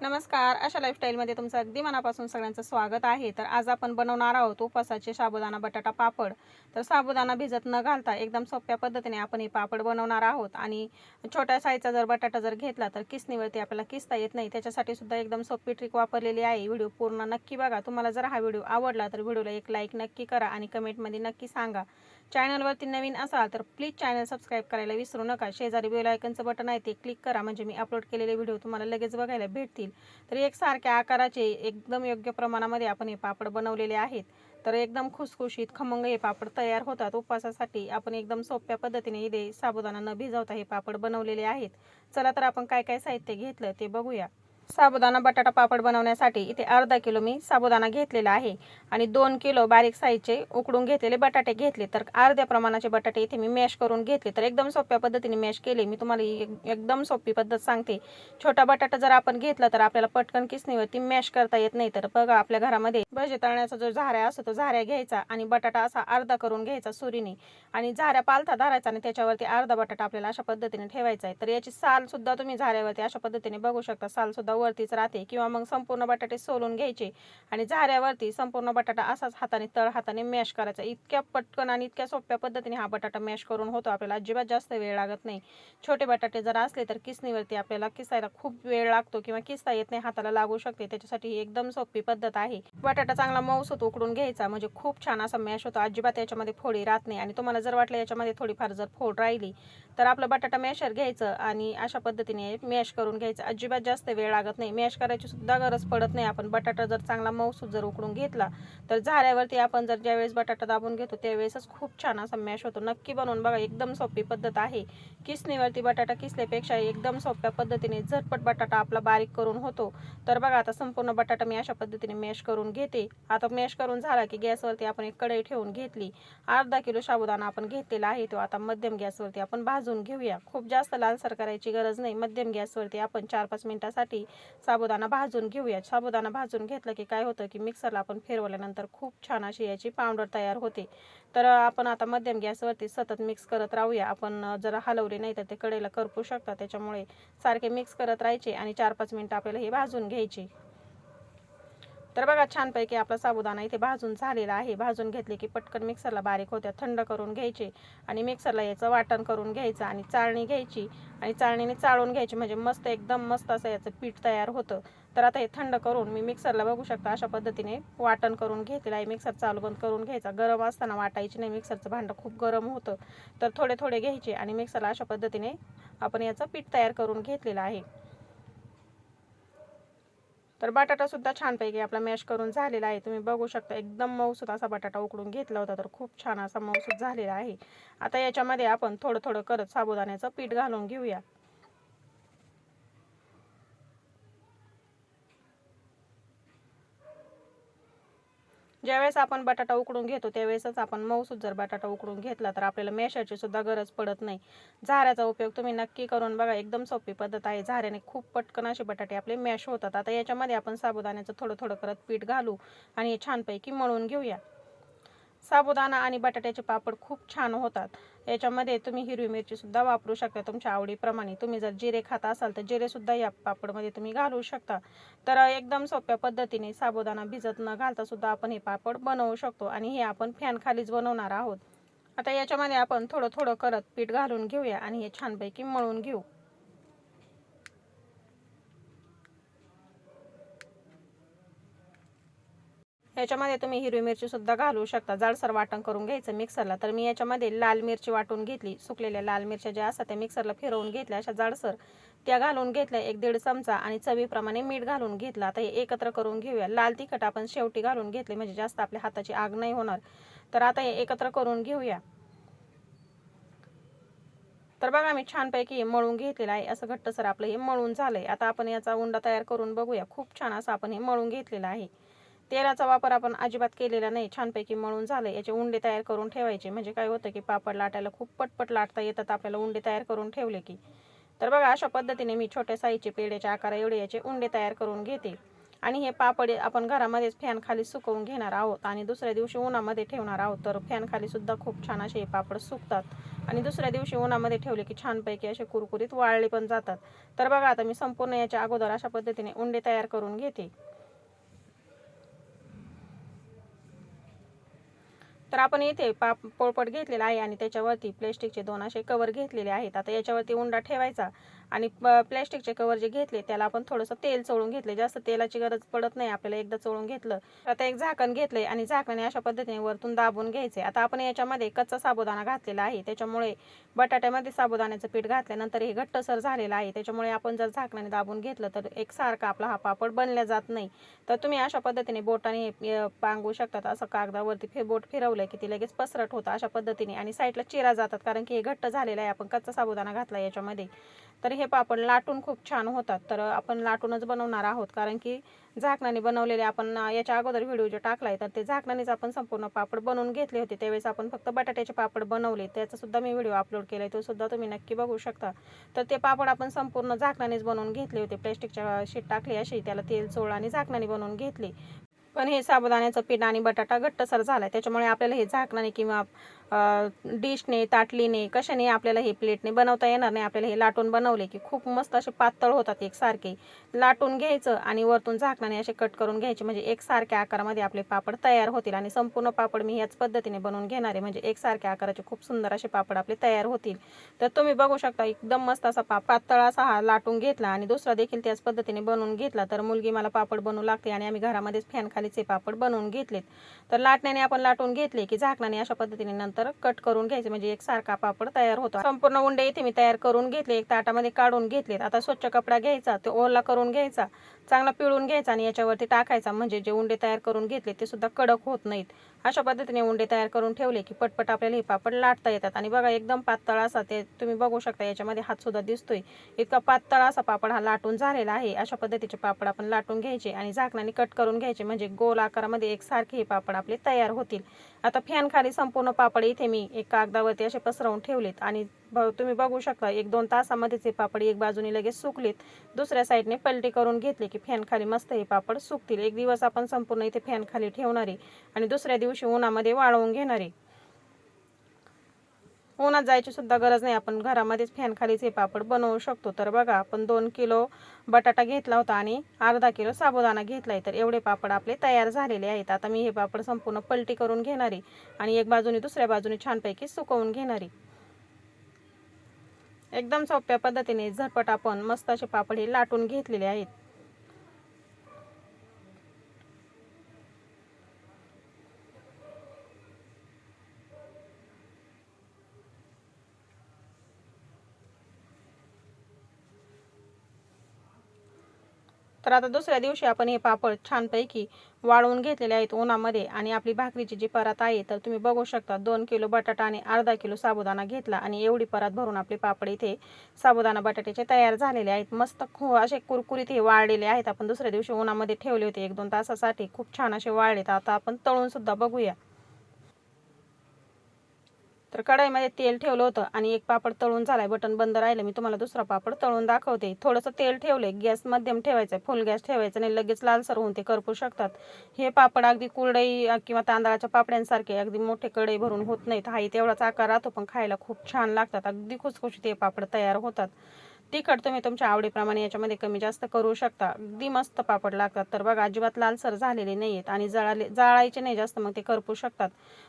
नमस्कार. अशा लाईफस्टाईलमध्ये तुमचं अगदी मनापासून सगळ्यांचं स्वागत आहे. तर आज आपण बनवणार आहोत उपवासाचे साबुदाणा बटाटा पापड. तर साबुदाणा भिजत न घालता एकदम सोप्या पद्धतीने आपण हे पापड बनवणार आहोत. आणि छोट्या साईजचा जर बटाटा जर घेतला तर किसणीवरती आपल्याला किसता येत नाही. त्याच्यासाठी सुद्धा एकदम सोपी ट्रिक वापरलेली आहे. व्हिडिओ पूर्ण नक्की बघा. तुम्हाला जर हा व्हिडिओ आवडला तर व्हिडिओला एक लाईक नक्की करा आणि कमेंटमध्ये नक्की सांगा. चॅनलवरती नवीन असाल तर प्लीज चॅनल सबस्क्राईब करायला विसरू नका. शेजारी बेल आयकनचं बटन आहे ते क्लिक करा. म्हणजे मी अपलोड केलेले व्हिडिओ तुम्हाला लगेच बघायला भेटतील. तर एकसारख्या आकाराचे एकदम योग्य प्रमाणामध्ये आपण हे पापड बनवलेले आहेत. तर एकदम खुसखुशीत खमंग हे पापड तयार होतात. उपवासासाठी आपण एकदम सोप्या पद्धतीने इथे साबुदाणा न भिजवता हे पापड बनवलेले आहेत. चला तर आपण काय काय साहित्य घेतलं ते बघूया. साबुदाणा बटाटा पापड बनवण्यासाठी इथे अर्धा किलो मी साबुदाणा घेतलेला आहे. आणि दोन किलो बारीक साईजचे उकडून घेतलेले बटाटे घेतले. तर अर्ध्या प्रमाणाचे बटाटे इथे मी मॅश करून घेतले. तर एकदम सोप्या पद्धतीने मॅश केले. मी तुम्हाला एकदम सोपी पद्धत सांगते. छोटा बटाटा जर आपण घेतला तर आपल्याला पटकन किसणीवरती मॅश करता येत नाही. तर बघा आपल्या घरामध्ये भजे तळण्याचा जो झाऱ्या असतो तो झाऱ्या घ्यायचा आणि बटाटा असा अर्धा करून घ्यायचा सुरीने. आणि झाऱ्या पालथा धरायचा आणि त्याच्यावरती अर्धा बटाटा आपल्याला अशा पद्धतीने ठेवायचा आहे. तर याची साल सुद्धा तुम्ही झाऱ्यावरती अशा पद्धतीने बघू शकता. साल सुद्धा वरतीच राहते किंवा मग संपूर्ण बटाटे सोलून घ्यायचे आणि झाऱ्यावरती संपूर्ण बटाटा असाच हाताने तळ हाताने मॅश करायचा. इतक्या पटकन आणि इतक्या सोप्या पद्धतीने हा बटाटा मॅश करून होतो आपल्याला अजिबात जास्त वेळ लागत नाही. छोटे बटाटे जर असले तर किसणीवरती आपल्याला किसायला खूप वेळ लागतो किंवा किसता येत नाही हाताला लागू शकते. त्याच्यासाठी ही एकदम सोपी पद्धत आहे. बटाटा चांगला मऊसूत उकडून घ्यायचा. म्हणजे खूप छान असा मॅश होतो. अजिबात याच्यामध्ये फोडी राहत नाही. आणि तुम्हाला जर वाटलं याच्यामध्ये थोडीफार जर फोड राहिली तर आपलं बटाटा मॅशर घ्यायचं आणि अशा पद्धतीने मॅश करून घ्यायचं. अजिबात जास्त वेळ लागत नाही. मॅश करायची सुद्धा गरज पडत नाही. आपण बटाटा जर चांगला मऊसूत जर उकडून घेतला तर झाऱ्यावरती आपण जर ज्यावेळेस बटाटा दाबून घेतो त्यावेळेसच खूप छान असा मॅश होतो. नक्की बनवून बघा एकदम सोपी पद्धत आहे. किसणीवरती बटाटा किसल्यापेक्षा एकदम सोप्या पद्धतीने झटपट बटाटा आपला बारीक करून होतो. तर बघा आता संपूर्ण बटाटा मी अशा पद्धतीने मॅश करून घेते. आता मॅश करून झाला की गॅसवरती आपण एक कढई ठेवून घेतली. अर्धा किलो साबुदाणा आपण घेतलेला आहे तो. आता मध्यम गॅसवरती आपण भाजून घेऊया. खूप जास्त लालसर करायची गरज नाही. मध्यम गॅसवरती आपण चार पाच मिनिटासाठी साबुदाणा भाजून घेऊयात साबुदाणा भाजून घेतलं की काय होतं की मिक्सरला आपण फिरवल्यानंतर खूप छान अशी याची पावडर तयार होते. तर आपण आता मध्यम गॅसवरती सतत मिक्स करत राहूया. आपण जर हलवले नाही तर ते कडेला करपू शकतात त्याच्यामुळे सारखे मिक्स करत राहायचे आणि चार पाच मिनिटं आपल्याला हे भाजून घ्यायचे. तर बघा छानपैकी आपला साबुदाणा इथे भाजून झालेला आहे. भाजून घेतले की पटकन मिक्सरला बारीक होत्या थंड करून घ्यायचे आणि मिक्सरला याचं वाटण करून घ्यायचं आणि चाळणी घ्यायची आणि चाळणीने चाळून घ्यायची. म्हणजे मस्त एकदम मस्त असं याचं पीठ तयार होतं. तर आता हे थंड करून मी मिक्सरला बघू शकता अशा पद्धतीने वाटण करून घेतलेलं आहे. मिक्सर चालू बंद करून घ्यायचा. गरम असताना वाटायची नाही. मिक्सरचं भांडं खूप गरम होतं. तर थोडे थोडे घ्यायचे आणि मिक्सरला अशा पद्धतीने आपण याचं पीठ तयार करून घेतलेलं आहे. तर बटाटा सुद्धा छानपैकी आपला मॅश करून झालेला आहे. तुम्ही बघू शकता एकदम मऊसूत असा बटाटा उकडून घेतला होता तर खूप छान असा मऊसूत झालेला आहे. आता याच्यामध्ये आपण थोडं थोडं करत साबुदाण्याचं पीठ घालून घेऊया. ज्यावेळेस आपण बटाटा उकडून घेतो त्यावेळेसच आपण मऊसूत जर बटाटा उकडून घेतला तर आपल्याला मेशाची सुद्धा गरज पडत नाही. झाऱ्याचा उपयोग तुम्ही नक्की करून बघा एकदम सोपी पद्धत आहे. झाऱ्याने खूप पटकन असे बटाटे आपले मॅश होतात. आता याच्यामध्ये आपण साबुदाण्याचं थोडं थोडं करत पीठ घालू आणि हे छानपैकी मळून घेऊया. साबुदाणा आणि बटाट्याचे पापड खूप छान होतात. याच्यामध्ये तुम्ही हिरवी मिरची सुद्धा वापरू शकता. तुमच्या आवडीप्रमाणे. तुम्ही जर जिरे खात असाल तर जिरे सुद्धा या पापडमध्ये तुम्ही घालू शकता. तर एकदम सोप्या पद्धतीने साबुदाणा भिजत न घालता सुद्धा आपण हे पापड बनवू शकतो आणि हे आपण फॅन खालीच बनवणार आहोत. आता याच्यामध्ये आपण थोडं थोडं करत पीठ घालून घेऊया आणि हे छानपैकी मळून घेऊ. याच्यामध्ये तुम्ही हिरवी मिरची सुद्धा घालू शकता. जाडसर वाटण करून घ्यायचं मिक्सरला तर मी याच्यामध्ये लाल मिरची वाटून घेतली. सुकलेल्या लाल मिरच्या ज्या असतात त्या मिक्सरला फिरवून घेतल्या. अशा जाडसर त्या घालून घेतल्या. एक दीड चमचा आणि चवीप्रमाणे मीठ घालून घेतला. आता हे एकत्र करून घेऊया. लाल तिखट आपण शेवटी घालून घेतले. म्हणजे जास्त आपल्या हाताची आग नाही होणार. तर आता हे एकत्र करून घेऊया. तर बघा मी छानपैकी मळून घेतलेलं आहे. असं घट्टसर आपलं हे मळून झालंय. आता आपण याचा उंडा तयार करून बघूया. खूप छान असं आपण हे मळून घेतलेलं आहे. तेलाचा वापर आपण अजिबात केलेला नाही. छानपैकी मळून झालं याचे उंडे तयार करून ठेवायचे. म्हणजे काय होतं की पापड लाटायला खूप पटपट लाटता येतात. आपल्याला उंडे तयार करून ठेवले की. तर बघा अशा पद्धतीने मी छोट्या साईजचे पेढ्याच्या आकारा एवढे याचे उंडे तयार करून घेते. आणि हे पापड आपण घरामध्येच फॅन खाली सुकवून घेणार आहोत आणि दुसऱ्या दिवशी उन्हामध्ये ठेवणार आहोत. तर फॅन खाली सुद्धा खूप छान असे हे पापड सुकतात. आणि दुसऱ्या दिवशी उन्हामध्ये ठेवले की छानपैकी असे कुरकुरीत वाळले पण जातात. तर बघा आता मी संपूर्ण याच्या अगोदर अशा पद्धतीने उंडे तयार करून घेते. तर आपण इथे पाप पोळपट घेतलेला आहे आणि त्याच्यावरती प्लॅस्टिकचे दोन असे कवर घेतलेले आहेत. आता याच्यावरती उंडा ठेवायचा. आणि प्लॅस्टिकचे कवर जे घेतले त्याला आपण थोडंसं तेल चोळून घेतले. जास्त तेलाची गरज पडत नाही आपल्याला एकदा चोळून घेतलं. आता एक झाकण घेतलंय आणि झाकणाने अशा पद्धतीने वरतून दाबून घ्यायचे. आता आपण याच्यामध्ये कच्चा साबुदाणा घातलेला आहे. त्याच्यामुळे बटाट्यामध्ये साबुदाण्याचं पीठ घातल्यानंतर हे घट्टसर झालेलं आहे. त्याच्यामुळे आपण जर झाकणाने दाबून घेतलं तर एकसारखा आपला हा पापड बनला जात नाही. तर तुम्ही अशा पद्धतीने बोटाने हे, पांगू शकतात. असं कागदावरती फे बोट फिरवलं की ते लगेच पसरट होतं अशा पद्धतीने. आणि साईडला चिरा जातात कारण की हे घट्ट झालेलं आहे. आपण कच्चा साबुदाणा घातला याच्यामध्ये. तर हे पापड लाटून खूप छान होतात. तर आपण लाटूनच बनवणार आहोत. कारण की झाकणाने बनवलेले आपण याच्या अगोदर व्हिडिओ जो टाकलाय तर ते झाकणानेच आपण संपूर्ण पापड बनवून घेतले होते. त्यावेळेस आपण फक्त बटाट्याचे पापड बनवले. त्याचा सुद्धा मी व्हिडिओ अपलोड केलाय. तो सुद्धा तुम्ही नक्की बघू शकता. तर ते पापड आपण संपूर्ण झाकणानेच बनवून घेतले होते. प्लॅस्टिकच्या शीट टाकली अशी त्याला तेल चोळ आणि झाकणाने बनवून घेतले. पण हे साबुदाण्याचं पीठ आणि बटाटा घट्टसर झाला त्याच्यामुळे आपल्याला हे झाकणाने किंवा डिशने ताटलीने कशाने आपल्याला हे प्लेटने बनवता येणार नाही. आपल्याला हे लाटून बनवले की खूप मस्त असे पातळ होतात एकसारखे. लाटून घ्यायचं आणि वरतून झाकणाने असे कट करून घ्यायचे. म्हणजे एकसारख्या आकारामध्ये आपले पापड तयार होतील आणि संपूर्ण पापड मी ह्याच पद्धतीने बनवून घेणार आहे. म्हणजे एकसारख्या आकाराचे खूप सुंदर असे पापड आपले तयार होतील. तर तुम्ही बघू शकता एकदम मस्त असा पा पातळ असा हा लाटून घेतला आणि दुसरा देखील त्याच पद्धतीने बनवून घेतला. तर मुलगी मला पापड बनवू लागते आणि आम्ही घरामध्येच फॅनखालीचे पापड बनवून घेतलेत. तर लाटण्याने आपण लाटून घेतले की झाकणाने अशा पद्धतीने नंतर कट करून घ्यायचे. म्हणजे एक सारखा पापड तयार होतो. संपूर्ण उंडे इथे मी तयार करून घेतले. एक ताटामध्ये काढून घेतलेत. आता स्वच्छ कपडा घ्यायचा. तो ओला करून घ्यायचा. चांगला पिळून घ्यायचा आणि याच्यावरती टाकायचा. म्हणजे जे उंडे तयार करून घेतले ते सुद्धा कडक होत नाहीत. अशा पद्धतीने उंडे तयार करून ठेवले की पटपट आपल्याला हे पापड लाटता येतात. आणि बघा एकदम पातळ असा ते तुम्ही बघू शकता याच्यामध्ये हातसुद्धा दिसतोय. इतका पातळ असा पापड हा लाटून झालेला आहे. अशा पद्धतीचे पापड आपण लाटून घ्यायचे आणि झाकणाने कट करून घ्यायचे. म्हणजे गोल आकारामध्ये एकसारखे हे पापड आपले तयार होतील. आता फॅनखाली संपूर्ण पापड इथे मी एक कागदावरती असे पसरवून ठेवलेत आणि ब- तुम्ही बघू शकता एक दोन तासामध्येच हे पापड एक बाजूने लगेच सुकलेत. दुसऱ्या साईडने पलटी करून घेतले की फॅन खाली मस्त हे पापड सुकतील. एक दिवस आपण संपूर्ण इथे फॅन खाली आणि दुसऱ्या दिवशी उन्हामध्ये वाळवून घेणारे. उन्हात जायची सुद्धा गरज नाही. आपण घरामध्येच फॅन खालीच हे पापड बनवू शकतो. तर बघा आपण दोन किलो बटाटा घेतला होता आणि अर्धा किलो साबुदाणा घेतलाय. तर एवढे पापड आपले तयार झालेले आहेत. आता मी हे पापड संपूर्ण पलटी करून घेणारे आणि एक बाजूने दुसऱ्या बाजूने छानपैकी सुकवून घेणारी. एकदम सोप्या पद्धतीने झटपट आपण मस्त असे पापड हे लाटून घेतलेले आहेत. तर आता दुसऱ्या दिवशी आपण हे पापड छानपैकी वाळवून घेतलेले आहेत उन्हामध्ये आणि आपली भाकरीची जी परात आहे तर तुम्ही बघू शकता दोन किलो बटाटा आणि अर्धा किलो साबुदाणा घेतला आणि एवढी परात भरून आपले पापड इथे साबुदाणा बटाट्याचे तयार झालेले आहेत. मस्त खू असे कुरकुरीत हे वाळलेले आहेत. आपण दुसऱ्या दिवशी उन्हामध्ये ठेवले होते एक दोन तासासाठी. खूप छान असे वाळलेत. आता आपण तळून सुद्धा बघूया. तर कढईमध्ये तेल ठेवलं होतं आणि एक पापड तळून झालाय. बटन बंद राहिलं. मी तुम्हाला दुसरा पापड तळून दाखवते. थोडंसं तेल ठेवलंय. गॅस मध्यम ठेवायचं फुल गॅस ठेवायचं नाही. लगेच लालसर होऊन ते करपू शकतात. हे पापड अगदी कुरडई किंवा तांदळाच्या पापड्यांसारखे अगदी मोठे कढई भरून होत नाहीत. हाही तेवढाच आकार राहतो पण खायला खूप छान लागतात. अगदी खुसखुशीत हे पापड तयार होतात. तिखट तुम्ही तुमच्या आवडीप्रमाणे याच्यामध्ये कमी जास्त करू शकता. अगदी मस्त पापड लागतात. तर बघा अजिबात लालसर झालेले नाही आहेत आणि जळाले जाळायचे नाही जास्त मग ते करपू शकतात.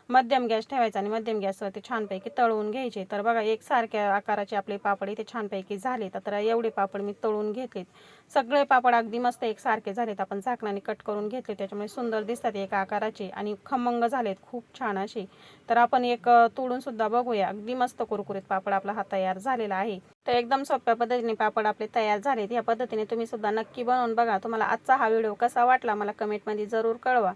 मध्यम गॅस ठेवायचा आणि मध्यम गॅसवरती छानपैकी तळून घ्यायचे. तर बघा एकसारख्या आकाराचे आपले पापड इथे छानपैकी झाले तर एवढे पापड मी तळून घेतलेत. सगळे पापड अगदी मस्त एकसारखे झालेत. आपण झाकणाने कट करून घेतले. त्याच्यामुळे सुंदर दिसतात एका आकाराचे आणि खमंग झालेत. खूप छान असे. तर आपण एक तोडून सुद्धा बघूया. अगदी मस्त कुरकुरीत पापड आपला हा तयार झालेला आहे. तर एकदम सोप्या पद्धतीने पापड आपले तयार झालेत या पद्धतीने तुम्ही सुद्धा नक्की बनवून बघा. तुम्हाला आजचा हा व्हिडिओ कसा वाटला मला कमेंटमध्ये जरूर कळवा.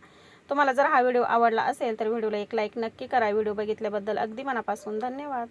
तुम्हाला जर हा व्हिडिओ आवडला असेल तर व्हिडिओला एक लाईक नक्की करा. व्हिडिओ बघितल्याबद्दल अगदी मनापासून धन्यवाद.